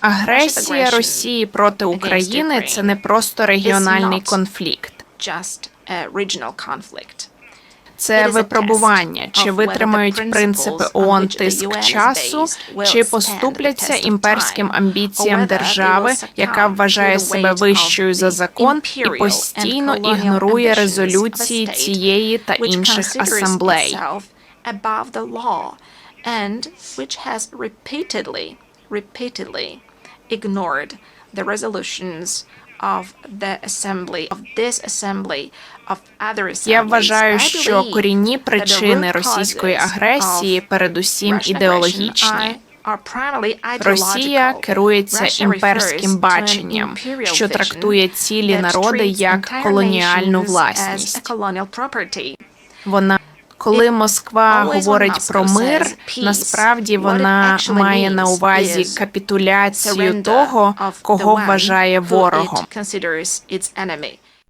Агресія Росії проти України це не просто регіональний конфлікт. Це випробування, чи витримають принципи ООН тиск часу, чи поступляться імперським амбіціям держави, яка вважає себе вищою за закон і постійно ігнорує резолюції цієї та інших асамблей. and which has repeatedly, repeatedly ignored the resolutions of the assembly, of this assembly, of other. Я вважаю, що корінні причини російської агресії передусім ідеологічні. Росія керується імперським баченням, що трактує цілі народи як колоніальну власність. Вона коли Москва говорить про мир, насправді вона має на увазі капітуляцію того, кого вважає ворогом.